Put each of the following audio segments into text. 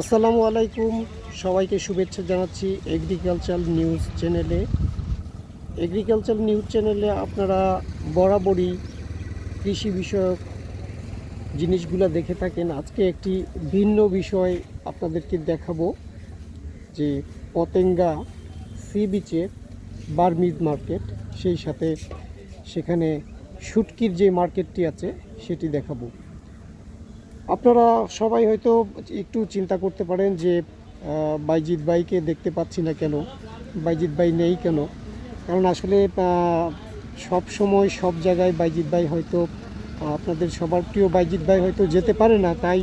আসসালামু আলাইকুম। সবাইকে শুভেচ্ছা জানাচ্ছি এগ্রিকালচার নিউজ চ্যানেলে এগ্রিকালচার নিউজ চ্যানেলে আপনারা বরাবরই কৃষি বিষয়ক জিনিসগুলো দেখে থাকেন। আজকে একটি ভিন্ন বিষয় আপনাদেরকে দেখাবো, যে পতেঙ্গা সি বিচের বার্মিজ মার্কেট, সেই সাথে সেখানে শুটকির যে মার্কেটটি আছে, সেটি দেখাবো। আপনারা সবাই হয়তো একটু চিন্তা করতে পারেন যে বাইজিৎ ভাইকে দেখতে পাচ্ছি না কেন? বাইজিৎ ভাই নেই কেন? কারণ আসলে সব সময় সব জায়গায় বাইজিৎ ভাই হয়তো আপনাদের সবার প্রিয় বাইজিৎ ভাই হয়তো যেতে পারে না, তাই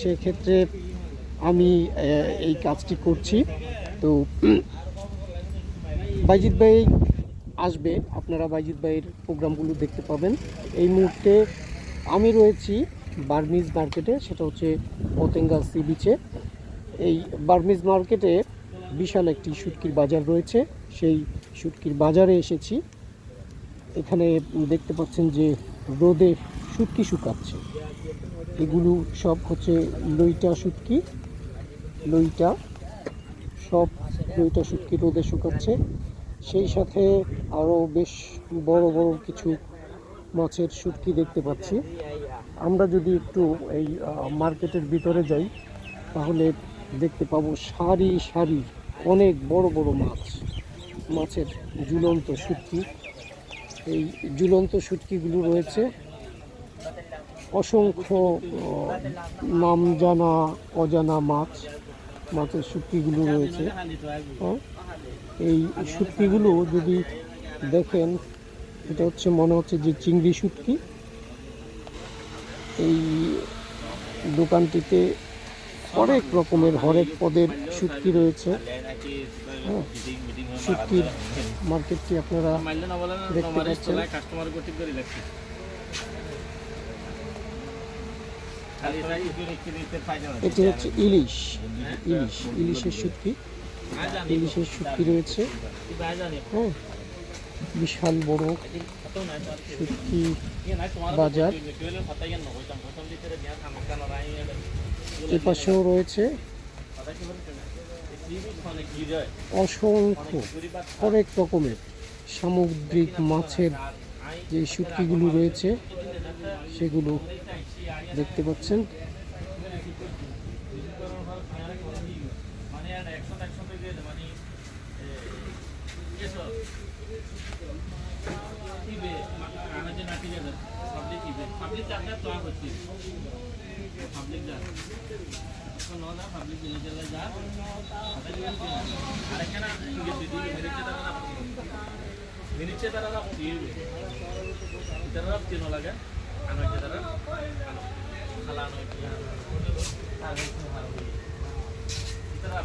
সেক্ষেত্রে আমি এই কাজটি করছি। তো, বাইজিৎ ভাই আসবে, আপনারা বাইজিৎ ভাইয়ের প্রোগ্রামগুলো দেখতে পাবেন। এই মুহূর্তে আমি রয়েছি বার্মিজ মার্কেটে, সেটা হচ্ছে পতেঙ্গা সি বিচে। এই বার্মিজ মার্কেটে বিশাল একটি শুটকির বাজার রয়েছে। সেই শুটকির বাজারে এসেছি। এখানে দেখতে পাচ্ছেন যে রোদে শুটকি শুকাচ্ছে। এগুলো সব হচ্ছে লইটা শুটকি। লইটা, সব লইটা শুটকি রোদে শুকাচ্ছে। সেই সাথে আরও বেশ বড় বড় কিছু মাছের শুটকি দেখতে পাচ্ছি। আমরা যদি একটু এই মার্কেটের ভিতরে যাই, তাহলে দেখতে পাবো সারি সারি অনেক বড় বড় মাছ। মাছের ঝুলন্ত শুটকি। এই ঝুলন্ত শুটকিগুলো রয়েছে। অসংখ্য নাম জানা অজানা মাছ। মাছের শুটকিগুলো রয়েছে। এই শুটকিগুলো যদি দেখেন, এটা হচ্ছে, মনে হচ্ছে যে চিংড়ি শুটকি। এই দোকানটিতে অনেক রকমের হরেক পদের শুটকি রয়েছে। হ্যাঁ মার্কেটটি আপনারা দেখতে পাচ্ছেন। এটি হচ্ছে ইলিশ। ইলিশ, ইলিশের শুটকি ইলিশের শুটকি রয়েছে। হ্যাঁ বিশাল বড় শুটকি বাজার। এ পাশেও রয়েছে অসংখ্য, অনেক রকমের সামুদ্রিক মাছের যে শুটকিগুলো রয়েছে, সেগুলো দেখতে পাচ্ছেন। পাবলিক যাত্রার দোয়া করছি। পাবলিক যাত্রা না পাবলিক মিলে চলে যা। আর এখানে মিনিটে তারা তারা চিহ্ন লাগে? আমার তারা খালানো তারা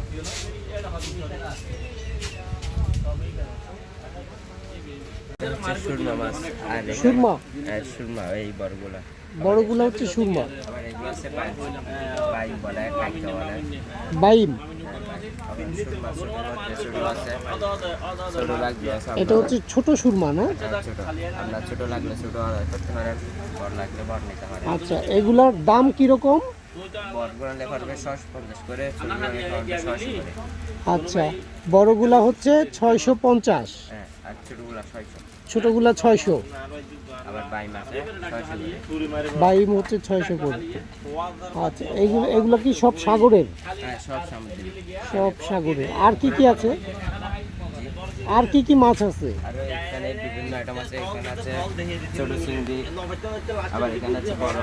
এটা হবে তবেই কাইকা বলে। বাইম? আবার সুরমা ছোট মধ্যে ছোট আছে ছোট লাগবে আছে এটা হচ্ছে ছোট সুরমা না? হ্যাঁ, আচ্ছা এগুলার দাম কীরকম? পঞ্চাশ করে করে আচ্ছা বড়গুলা হচ্ছে ছয়শো পঞ্চাশ। হ্যাঁ আর ছোটগুলো ছয়শো। ছোটগুলা ছয়শো। আবার বাই মাছে বাইম হচ্ছে ছয়শো করে। আচ্ছা এগুলো এগুলো কি সব সাগরের? হ্যাঁ সব সামুদ্রিক। সব সাগরের। আর কি কি আছে? আর কি কি মাছ আছে? আর এখানে বিভিন্ন আইটেম আছে এখানে আছে ছোট চিংড়ি আবার এখানে আছে বড়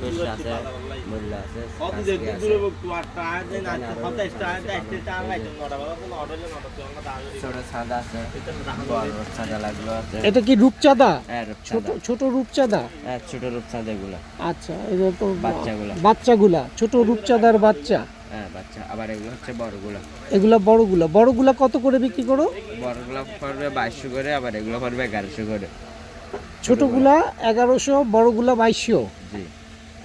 পেশ আছে মূল্য আছে ছোট ছাদা আছে বড় ছাদা লাগল আছে। এটা কি রূপচাঁদা? হ্যাঁ ছোট রূপচাঁদা। ছোট রূপচাঁদা? হ্যাঁ ছোট রূপচাঁদা এগুলো। আচ্ছা এটা তো বাচ্চাগুলা। বাচ্চাগুলা ছোট রূপচাঁদার বাচ্চা। হ্যাঁ বাচ্চা। আবার এগুলো হচ্ছে বড়গুলো। এগুলা বড়গুলা। বড়গুলা কত করে বিক্রি করো? বড়গুলো পড়বে বাইশশো করে আবার এগুলো পড়বে এগারোশো করে। ছোটগুলা এগারোশো বড়গুলা বাইশশো। জি।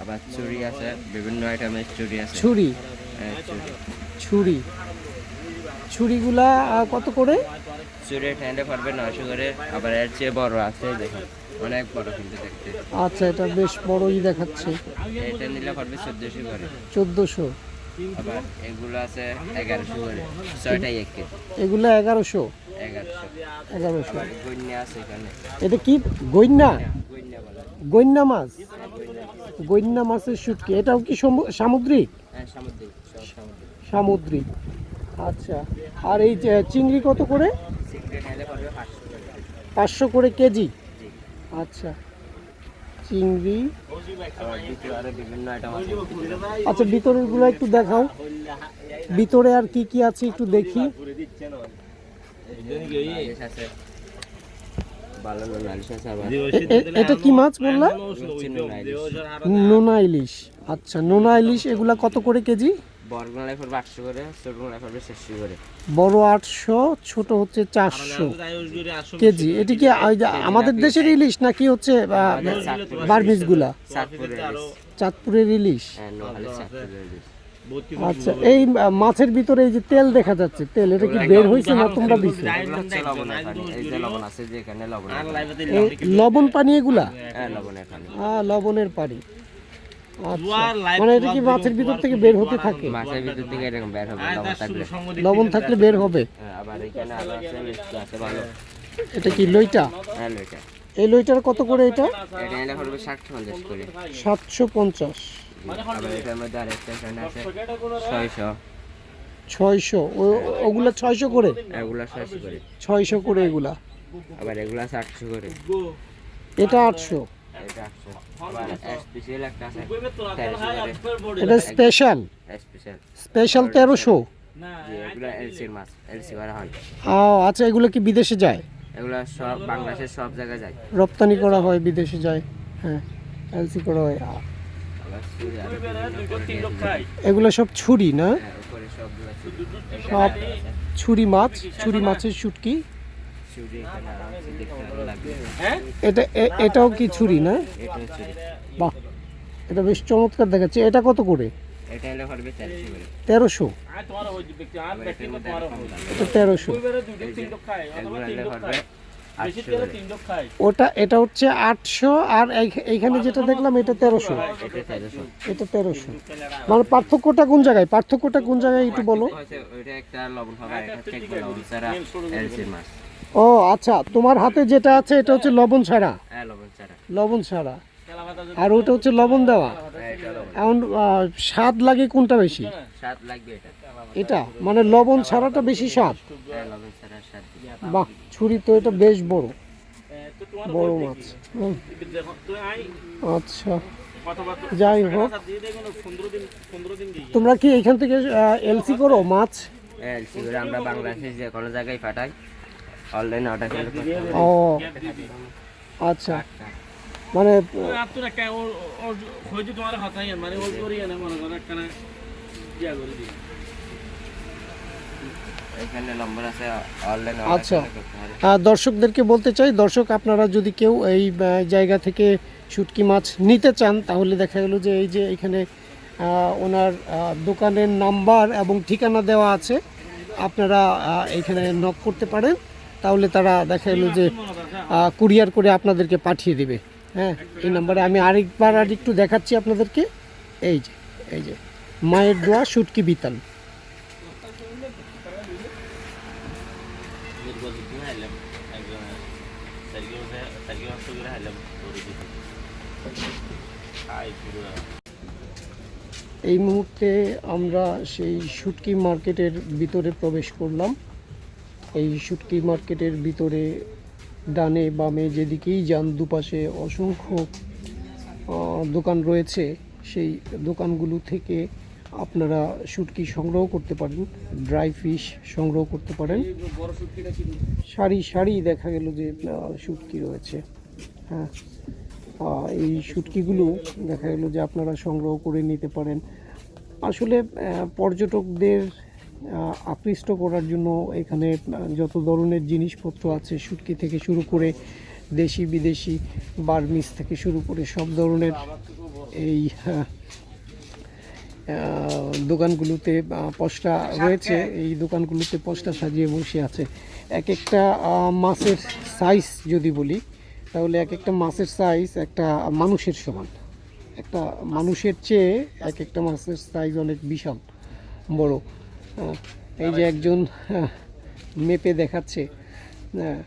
আবার চুড়ি আছে বিভিন্ন আইটেমের আছে। ছুরি? হ্যাঁ ছুরি। ছুরিগুলা কত করে? হ্যান্ডে পড়বে নয়শো করে আবার এর চেয়ে বড় আছে দেখেন। অনেক বড় কিন্তু দেখতে। আচ্ছা এটা বেশ বড়ই দেখাচ্ছে। এটা নিলে পড়বে চোদ্দোশো করে। চোদ্দোশো। আবার এগুলো আছে এগারোশো করে। ছয়টাই এক কেজি। এগুলো এগারোশো? এগারোশো। এগারোশো। গন্যা আছে এখানে। এটা কি? গৈন্যা গন্যা মাছ? হ্যাঁ, গন্যা মাছের শুটকি। এটাও কি সমু- সামুদ্রিক? হ্যাঁ সামুদ্রিক সব সামুদ্রিক। সামুদ্রিক। আচ্ছা। আর এই যে চিংড়ি কত করে? পাঁচশো করে কেজি? আচ্ছা। চিংড়ি। আচ্ছা ভিতরেরগুলো একটু দেখাও। ভিতরে আর কি কি আছে একটু দেখি। এটা কি মাছ বললাম নোনা ইলিশ। আচ্ছা নোনা ইলিশ এগুলা কত করে কেজি? বরগুনা পড়বে আটশো করে ছোটগুনা পড়বে চারশো করে। বড় আটশো ছোট হচ্ছে চারশো কেজি। এটি কি আমাদের দেশের ইলিশ নাকি হচ্ছে বার্মিজ চাঁদপুরের ইলিশ। হ্যাঁ চাঁদপুরের ইলিশ। আচ্ছা এই মাছের ভিতরে এই যে তেল দেখা যাচ্ছে তেল এটা কি বের হয়েছে না তোমরা দিছো। লবণ পানি এগুলা? হ্যাঁ লবণের পানি হ্যাঁ লবণের পানি আচ্ছা মানে এটা কি মাছের ভিতর থেকে বের হতে থাকে? মাছের ভিতর থেকে এরকম বের হবে লবণ থাকলে। লবণ থাকলে বের হবে? হ্যাঁ, আবার এখানে আরও আছে মিষ্টি আছে ভালো। এটা কি লইটা? হ্যাঁ এটা এই লইটার কত করে এটা? এটা এনে ষাট পঞ্চাশ করে। সাতশো পঞ্চাশ। আবার এটার মধ্যে আরেকটা আছে ছয়শো। ছয়শো। ওগুলা ছয়শো করে? এগুলা ছয়শো করে। ছয়শো করে এগুলা। আবার এগুলা আছে আটশো করে। এটা আটশো। এটা স্পেশাল স্পেশাল তেরোশো হয় ও আচ্ছা এগুলো কি বিদেশে যায়? এগুলা সব বাংলাদেশের সব জায়গায় যায়। রপ্তানি করা হয় বিদেশে যায়। হ্যাঁ এলসি করা হয়। এগুলো সব ছুরি না? হ্যাঁ। সব ছুরি মাছ ছুরি মাছের শুটকি? এটা এ- এটাও কি ছুরি না? বাহ এটা বেশ চমৎকার দেখাচ্ছে। এটা কত করে? এটা তেরোশো এটা তেরোশো ওটা এটা হচ্ছে আটশো আর এই- এইখানে যেটা দেখলাম এটা তেরোশো। এটা তেরোশো। এটা তেরোশো। মানে পার্থক্যটা কোন জায়গায়? পার্থক্যটা কোন জায়গায় একটু বলো। ও আচ্ছা তোমার হাতে যেটা আছে এটা হচ্ছে লবণ ছাড়া? হ্যাঁ লবণ ছাড়া। আর ওটা হচ্ছে লবণ দেওয়া? হ্যাঁ এখন স্বাদ লাগে কোনটা বেশি? স্বাদ লাগবে এটা। এটা? মানে লবণ ছাড়াটা বেশি স্বাদ? হ্যাঁ। বাহ ছুরি তো এটা বেশ বড়। বড় মাছ। আচ্ছা। যাই হোক। তোমরা কি এখান থেকে এলসি করো মাছ? হ্যাঁ এলসি করে আমরা বাংলাদেশে যে কোনো জায়গায় পাঠাই। অনলাইনে অর্ডার করলে ও আচ্ছা। মানে মানে ওই করি না মনে করো একখানা ইয়া করে দিই। এখানে নম্বর আছে অনলাইনে আচ্ছা। দর্শকদেরকে বলতে চাই দর্শক আপনারা যদি কেউ এই জায়গা থেকে শুটকি মাছ নিতে চান তাহলে দেখা গেল যে এই যে এখানে ওনার দোকানের নাম্বার এবং ঠিকানা দেওয়া আছে। আপনারা এখানে নক করতে পারেন। তাহলে তারা দেখা গেলো যে কুরিয়ার করে আপনাদেরকে পাঠিয়ে দিবে। হ্যাঁ এই নাম্বারে আমি আরেকবার আর একটু দেখাচ্ছি আপনাদেরকে। এই যে এই যে, মায়ের দোয়া শুটকি বিতান। এই মুহূর্তে আমরা সেই শুটকি মার্কেটের ভিতরে প্রবেশ করলাম। এই শুটকি মার্কেটের ভিতরে ডানে বামে যেদিকেই যান, দুপাশে অসংখ্য দোকান রয়েছে। সেই দোকানগুলো থেকে আপনারা শুটকি সংগ্রহ করতে পারেন, ড্রাই ফিশ সংগ্রহ করতে পারেন। সারি সারি দেখা গেল যে শুটকি রয়েছে। হ্যাঁ এই শুটকিগুলো দেখা গেল যে আপনারা সংগ্রহ করে নিতে পারেন। আসলে পর্যটকদের আকৃষ্ট করার জন্য এখানে যত ধরনের জিনিসপত্র আছে শুটকি থেকে শুরু করে দেশি বিদেশি বার্মিস থেকে শুরু করে সব ধরনের এই দোকানগুলোতে পশটা রয়েছে। এই দোকানগুলোতে পশটা সাজিয়ে বসে আছে। এক একটা মাছের সাইজ যদি বলি তাহলে এক একটা মাছের সাইজ একটা মানুষের সমান। একটা মানুষের চেয়ে এক একটা মাছের সাইজ অনেক বিশাল বড়। এই যে একজন আহ, মেপে দেখাচ্ছে হ্যাঁ,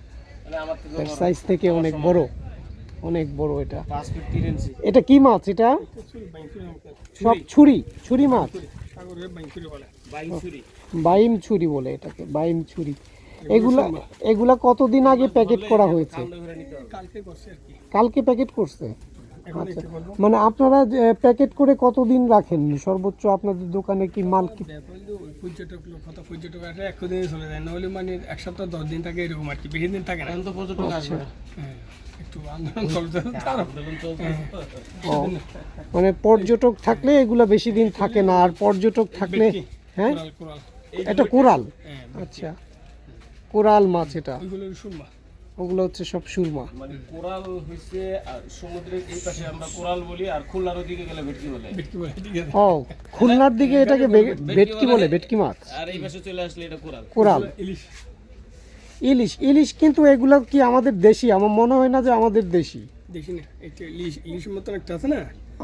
মানে আমার থেকে তার সাইজ থেকে অনেক বড় অনেক বড় এটা। এটা কি মাছ এটা? সব ছুরি ছুরি মাছ? বাইম ছুরি বলে এটাকে বাইম ছুরি। এগুলা এগুলা কতদিন আগে প্যাকেট করা হয়েছে? কালকে প্যাকেট করছে? মানে আপনারা প্যাকেট করে কতদিন রাখেন? সর্বোচ্চ আপনাদের দোকানে কি মাল কি পর্যটক লোক কত পর্যটক আসে একদিনে চলে যায়। নাহলে মানে এক সপ্তাহ দশ দিন থাকে এরকম আর কি। বেশি দিন থাকে না। তো পর্যটক আসবে। হ্যাঁ, একটু আন্দোলন আন্দোলন চলছে। মানে পর্যটক থাকলে এগুলা বেশি দিন থাকে না আর পর্যটক থাকলে হ্যাঁ? এটা কোরাল? হ্যাঁ আচ্ছা। কোরাল মাছ এটা। ওগুলো হচ্ছে সব সুরমা। মানে কোরাল আর সমুদ্রের এই পাশে আমরা কোরাল বলি আর খুলনার ওদিকে গেলে ভেটকি বলে। ঠিক আছে। ও খুলনার দিকে এটাকে ভেটকি বলে ভেটকি মাছ। আর এই পাশে চলে আসলে এটা কোরাল। কোরাল। ইলিশ। ইলিশ ইলিশ কিন্তু এগুলো কি আমাদের দেশি? আমার মনে হয় না যে আমাদের দেশি। দেখি না একটা ইলিশ ইলিশের মতন একটা আছে না?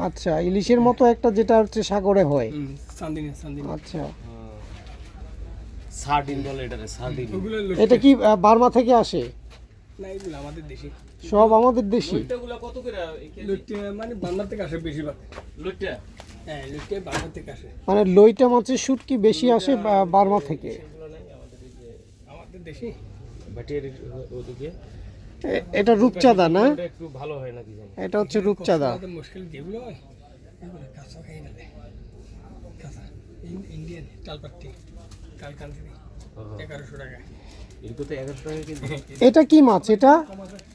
আচ্ছা ইলিশের মতো একটা যেটা হচ্ছে সাগরে হয়। হুম, সান্দিনী সান্দিনী। আচ্ছা। সার্ডিন বলে এটারে সার্ডিন এটা কি বার্মা থেকে আসে? না এগুলো আমাদের দেশি। সব আমাদের দেশি। লইটাগুলো কত করে এই মানে বাংলা থেকে আসে বেশিরভাগ। লইটা হ্যাঁ লুটে বাংলা থেকে আসে। মানে লইটা মাছের শুটকি বেশি আসে বা- বার্মা থেকে। আমাদের দেশি। ভাটিয়ার ওদিকে। এটা রূপচাঁদা না? একটু ভালো হয় নাকি জানি। এটা হচ্ছে রূপচাঁদা। মুশকিল যেগুলো হয়। এগুলো কাঁচা খাই না কাঁচা। ইন্ডিয়ান তালপাত্তি কালকান্তি এগারোশো টাকা। এটা কি মাছ? এটা?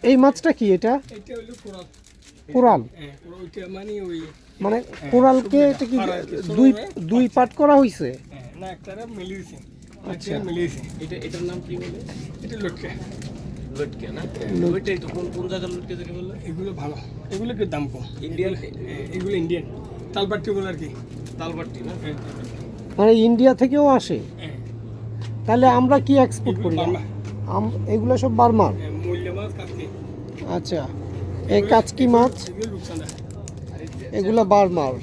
এই মাছটা কি এটা? এটা কোরাল। কোরাল? হ্যাঁ মানে ওই মানে কোরালকে এটা কি দুই দুই পাট করা হয়েছে হ্যাঁ, আচ্ছা। এটা এটার নাম কি বলে? এটা লটকে। লটকে না? ওইটাই তো কোন কোন জায়গার লটকে থেকে বললে? এগুলো ভালো। এগুলো কি দাম কম? ইন্ডিয়ান হ্যাঁ, এগুলো ইন্ডিয়ান বলে আর কি। তালবাটি না? হ্যাঁ, মানে ইন্ডিয়া থেকেও আসে? হ্যাঁ, তাহলে আমরা কি এক্সপোর্ট করি? এগুলো সব বার্মার? হ্যাঁ, আচ্ছা এই কাচকি মাছ এগুলো বার্মার।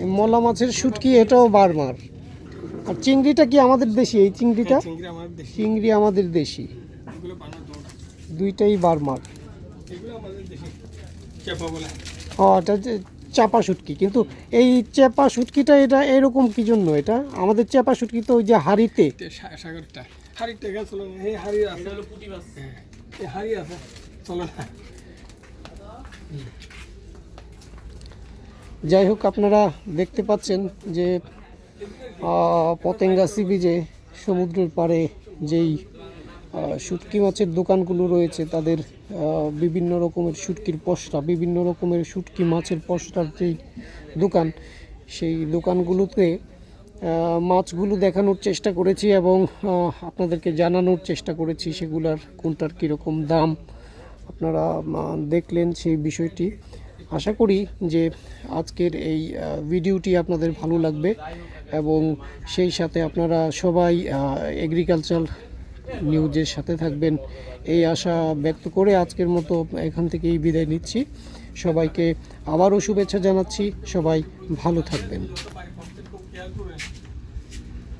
এই মলা মাছের শুটকি এটাও বার্মার। আর চিংড়িটা কি আমাদের দেশি? এই চিংড়িটা? চিংড়ি আমাদের দেশি। চিংড়ি আমাদের দেশি। দুইটাই বার্মার। ও এটা চাপা শুটকি কিন্তু এই চেপা শুটকিটা এটা এরকম কি জন্য এটা? আমাদের চেপা শুটকি তো ওই যে হাড়িতে। সাগরটা। এই হাড়ি আছে। হ্যাঁ, এই হাড়ি আছে। চলো না। যাই হোক আপনারা দেখতে পাচ্ছেন যে পতেঙ্গা সি বিচে সমুদ্রের পাড়ে যেই শুটকি মাছের দোকানগুলো রয়েছে, তাদের বিভিন্ন রকমের শুটকির পশরা বিভিন্ন রকমের শুটকি মাছের পশরার যেই দোকান, সেই দোকানগুলোতে মাছগুলো দেখানোর চেষ্টা করেছি এবং আপনাদেরকে জানানোর চেষ্টা করেছি সেগুলার, কোনটার কীরকম দাম, আপনারা দেখলেন সেই বিষয়টি। আশা করি যে আজকের এই ভিডিওটি আপনাদের ভালো লাগবে এবং সেই সাথে আপনারা সবাই এগ্রিকালচার নিউজের সাথে থাকবেন। এই আশা ব্যক্ত করে আজকের মতো এখান থেকেই বিদায় নিচ্ছি। সবাইকে আবারও শুভেচ্ছা জানাচ্ছি। সবাই ভালো থাকবেন।